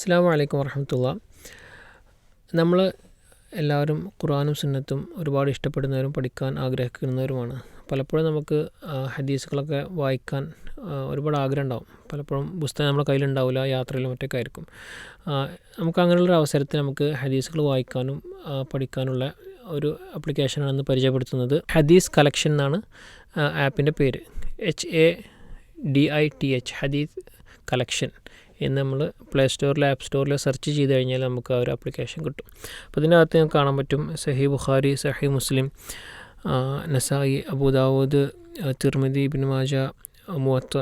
അസ്സാം വലൈക്കും വർഹമത്തുള്ള നമ്മൾ എല്ലാവരും ഖുറാനും സുന്നത്തും ഒരുപാട് ഇഷ്ടപ്പെടുന്നവരും പഠിക്കാൻ ആഗ്രഹിക്കുന്നവരുമാണ്. പലപ്പോഴും നമുക്ക് ഹദീസുകളൊക്കെ വായിക്കാൻ ഒരുപാട് ആഗ്രഹം ഉണ്ടാവും പലപ്പോഴും പുസ്തകം നമ്മുടെ കയ്യിലുണ്ടാവില്ല യാത്രയിലും മറ്റൊക്കെ ആയിരിക്കും. നമുക്ക് അങ്ങനെയുള്ളൊരു അവസരത്തിൽ നമുക്ക് ഹദീസുകൾ വായിക്കാനും പഠിക്കാനുള്ള ഒരു ആപ്ലിക്കേഷനാണ് പരിചയപ്പെടുത്തുന്നത് ഹദീസ് കളക്ഷൻ എന്നാണ് ആപ്പിന്റെ പേര്. H A D I T H Hadith collection. എന്ന് നമ്മൾ പ്ലേ സ്റ്റോറിൽ ആപ്പ് സ്റ്റോറിൽ സെർച്ച് ചെയ്ത് കഴിഞ്ഞാൽ നമുക്ക് ആ ഒരു ആപ്ലിക്കേഷൻ കിട്ടും. അപ്പോൾ ഇതിനകത്ത് നമുക്ക് കാണാൻ പറ്റും സഹി ബുഖാരി സഹി മുസ്ലിം നസായി അബുദാവൂദ് തിർമിദി ബിൻ വാജ മുവത്ത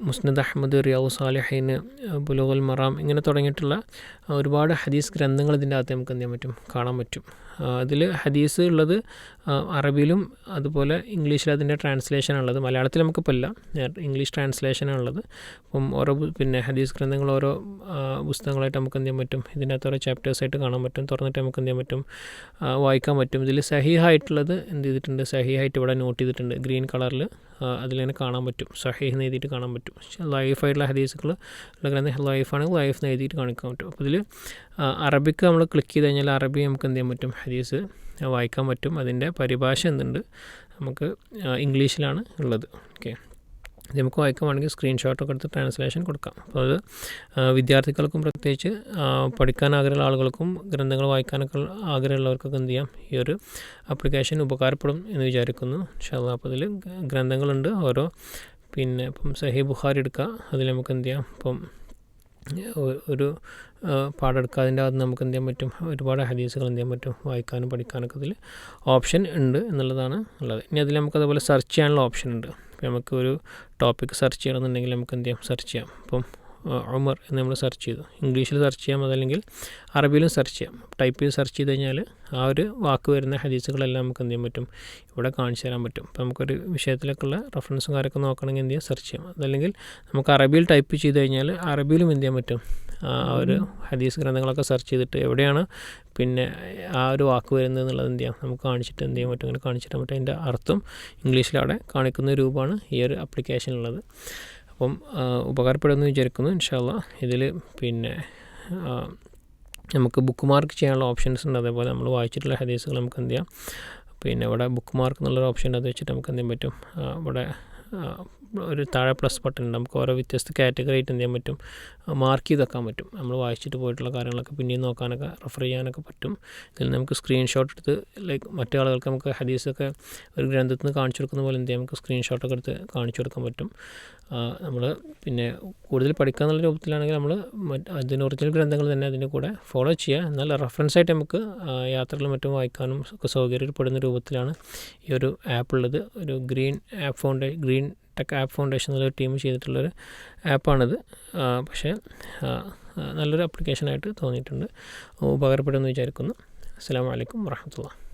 മുസ്നദ് അഹമ്മദ് റിയാവു സാലിഹൈൻ ബുലോഗൽ മറാം ഇങ്ങനെ തുടങ്ങിയിട്ടുള്ള ഒരുപാട് ഹദീസ് ഗ്രന്ഥങ്ങൾ ഇതിന്റെ അകത്ത് നമുക്ക് എന്ത് ചെയ്യാൻ പറ്റും? കാണാൻ പറ്റും. അതിൽ ഹദീസ് ഉള്ളത് അറബിയിലും അതുപോലെ ഇംഗ്ലീഷിൽ അതിന്റെ ട്രാൻസ്ലേഷൻ ഉള്ളത്. മലയാളത്തിൽ നമുക്കിപ്പോൾ ഇല്ല. ഇംഗ്ലീഷ് ട്രാൻസ്ലേഷനാണ് ഉള്ളത്. അപ്പം ഓരോ പിന്നെ ഹദീസ് ഗ്രന്ഥങ്ങൾ ഓരോ പുസ്തകങ്ങളായിട്ട് നമുക്ക് എന്ത് ചെയ്യാൻ പറ്റും? ഇതിന്റെ അകത്ത് ഓരോ ചാപ്റ്റേഴ്സായിട്ട് കാണാൻ പറ്റും. തുറന്നിട്ട് നമുക്ക് എന്ത് ചെയ്യാൻ പറ്റും? വായിക്കാൻ പറ്റും. ഇതിൽ സഹീഹായിട്ടുള്ളത് എന്ത് ചെയ്തിട്ടുണ്ട്? സഹീഹായിട്ട് ഇവിടെ നോട്ട് ചെയ്തിട്ടുണ്ട്. ഗ്രീൻ കളറിൽ അതിലിങ്ങനെ കാണാൻ പറ്റും. സഹീഹ് എഴുതിയിട്ട് കാണാൻ പറ്റും. ലൈഫായിട്ടുള്ള ഹദീസുകൾ ഉള്ള ഗ്രന്ഥം ലൈഫാണെങ്കിൽ ലൈഫ് എന്ന് എഴുതിയിട്ട് കാണിക്കാൻ പറ്റും. അപ്പോൾ ഇതിൽ അറബിക്ക് നമ്മൾ ക്ലിക്ക് ചെയ്ത് കഴിഞ്ഞാൽ അറബി നമുക്ക് എന്ത് ചെയ്യാൻ പറ്റും? ഹദീസ് വായിക്കാൻ പറ്റും. അതിന്റെ പരിഭാഷ എന്തുണ്ട്? നമുക്ക് ഇംഗ്ലീഷിലാണ് ഉള്ളത്. ഓക്കെ നമുക്ക് വായിക്കുവാണെങ്കിൽ സ്ക്രീൻഷോട്ടൊക്കെ എടുത്ത് ട്രാൻസ്ലേഷൻ കൊടുക്കാം. അപ്പോൾ അത് വിദ്യാർത്ഥികൾക്കും പ്രത്യേകിച്ച് പഠിക്കാൻ ആഗ്രഹമുള്ള ആളുകൾക്കും ഗ്രന്ഥങ്ങൾ വായിക്കാനൊക്കെ ആഗ്രഹമുള്ളവർക്കൊക്കെ എന്ത് ചെയ്യാം? ഈ ഒരു ആപ്ലിക്കേഷൻ ഉപകാരപ്പെടും എന്ന് വിചാരിക്കുന്നു. ഷാ അപ്പോൾ അതിൽ ഗ്രന്ഥങ്ങളുണ്ട്. ഓരോ പിന്നെ ഇപ്പം സഹി ബുഹാർ എടുക്കുക അതിൽ നമുക്ക് എന്ത് ചെയ്യാം? ഇപ്പം ഒരു പാഠം എടുക്കുക അതിന്റെ അകത്ത് നമുക്ക് എന്ത് ചെയ്യാൻ പറ്റും? ഒരുപാട് ഹദീസുകൾ എന്ത് ചെയ്യാൻ പറ്റും? വായിക്കാനും പഠിക്കാനൊക്കെ അതിൽ ഓപ്ഷൻ ഉണ്ട് എന്നുള്ളതാണ് ഉള്ളത്. ഇനി അതിൽ നമുക്ക് അതുപോലെ സെർച്ച് ചെയ്യാനുള്ള ഓപ്ഷൻ ഉണ്ട്. നമുക്ക് ഒരു ടോപ്പിക് സെർച്ച് ചെയ്യണമെന്നുണ്ടെങ്കിൽ നമുക്ക് എന്ത് ചെയ്യാം? സെർച്ച് ചെയ്യാം. ഇപ്പം ഉമർ എന്ന് നമ്മൾ സെർച്ച് ചെയ്തു. ഇംഗ്ലീഷിൽ സെർച്ച് ചെയ്യാം അതല്ലെങ്കിൽ അറബിയിലും സെർച്ച് ചെയ്യാം. ടൈപ്പ് ചെയ്ത് സെർച്ച് ചെയ്ത് കഴിഞ്ഞാൽ ആ ഒരു വാക്ക് വരുന്ന ഹദീസുകളെല്ലാം നമുക്ക് എന്ത് ചെയ്യാൻ പറ്റും? ഇവിടെ കാണിച്ചു തരാൻ പറ്റും. അപ്പോൾ നമുക്കൊരു വിഷയത്തിലേക്കുള്ള റെഫറൻസും കാര്യമൊക്കെ നോക്കണമെങ്കിൽ എന്ത് ചെയ്യാം? സെർച്ച് ചെയ്യാം. അതല്ലെങ്കിൽ നമുക്ക് അറബിയിൽ ടൈപ്പ് ചെയ്ത് കഴിഞ്ഞാൽ അറബിയിലും എന്ത് ചെയ്യാൻ പറ്റും? ആ ഒരു ഹദീസ് ഗ്രന്ഥങ്ങളൊക്കെ സെർച്ച് ചെയ്തിട്ട് എവിടെയാണ് പിന്നെ ആ ഒരു വാക്ക് വരുന്നത് എന്നുള്ളത് എന്ത് ചെയ്യാം? നമുക്ക് കാണിച്ചിട്ട് എന്ത് ചെയ്യാൻ പറ്റും? അങ്ങനെ കാണിച്ചിട്ട് പറ്റും അതിന്റെ അർത്ഥം ഇംഗ്ലീഷിൽ അവിടെ കാണിക്കുന്ന രൂപമാണ് ഈ ഒരു ആപ്ലിക്കേഷനുള്ളത് അപ്പം ഉപകാരപ്പെടുമെന്ന് വിചാരിക്കുന്നു. ഇൻഷാല്ല ഇതിൽ പിന്നെ നമുക്ക് ബുക്ക് മാർക്ക് ചെയ്യാനുള്ള ഓപ്ഷൻസ് ഉണ്ട്. അതേപോലെ നമ്മൾ വായിച്ചിട്ടുള്ള ഹദീസുകൾ നമുക്ക് എന്ത് ചെയ്യാം? പിന്നെ ഇവിടെ ബുക്ക് മാർക്ക് എന്നുള്ളൊരു ഓപ്ഷൻ അത് വെച്ചിട്ട് നമുക്ക് എന്ത് ചെയ്യാൻ പറ്റും? ഇവിടെ ഒരു താഴെ പ്ലസ് ബട്ടൺ ഉണ്ട്. നമുക്ക് ഓരോ വ്യത്യസ്ത കാറ്റഗറി ആയിട്ട് എന്ത് ചെയ്യാൻ പറ്റും? മാർക്ക് ചെയ്ത് വെക്കാൻ പറ്റും. നമ്മൾ വായിച്ചിട്ട് പോയിട്ടുള്ള കാര്യങ്ങളൊക്കെ പിന്നെയും നോക്കാനൊക്കെ റെഫർ ചെയ്യാനൊക്കെ പറ്റും. ഇതിൽ നമുക്ക് സ്ക്രീൻഷോട്ട് എടുത്ത് ലൈക്ക് മറ്റു ആളുകൾക്ക് നമുക്ക് ഹദീസൊക്കെ ഒരു ഗ്രന്ഥത്തിൽ നിന്ന് കാണിച്ചു കൊടുക്കുന്ന പോലെ എന്ത് ചെയ്യാം? നമുക്ക് സ്ക്രീൻഷോട്ടൊക്കെ എടുത്ത് കാണിച്ചു കൊടുക്കാൻ പറ്റും. നമ്മൾ പിന്നെ കൂടുതൽ പഠിക്കുക എന്നുള്ള രൂപത്തിലാണെങ്കിൽ നമ്മൾ അതിന് ഒറിജിനൽ ഗ്രന്ഥങ്ങൾ തന്നെ അതിന്റെ കൂടെ ഫോളോ ചെയ്യുക. എന്നാൽ റെഫറൻസ് ആയിട്ട് നമുക്ക് യാത്രകളും മറ്റും വായിക്കാനും ഒക്കെ സൗകര്യപ്പെടുന്ന രൂപത്തിലാണ് ഈ ഒരു ആപ്പ് ഉള്ളത്. ഒരു ഗ്രീൻ ആപ്പ് ഫൗണ്ടേ ഗ്രീൻ ടെക് ആപ്പ് ഫൗണ്ടേഷൻ എന്നുള്ള ടീം ചെയ്തിട്ടുള്ളൊരു ആപ്പാണിത്. പക്ഷേ നല്ലൊരു ആപ്ലിക്കേഷനായിട്ട് തോന്നിയിട്ടുണ്ട്. ഉപകാരപ്പെടുമെന്ന് വിചാരിക്കുന്നു. അസ്സാം വലൈക്കും വാഹമത്തുള്ള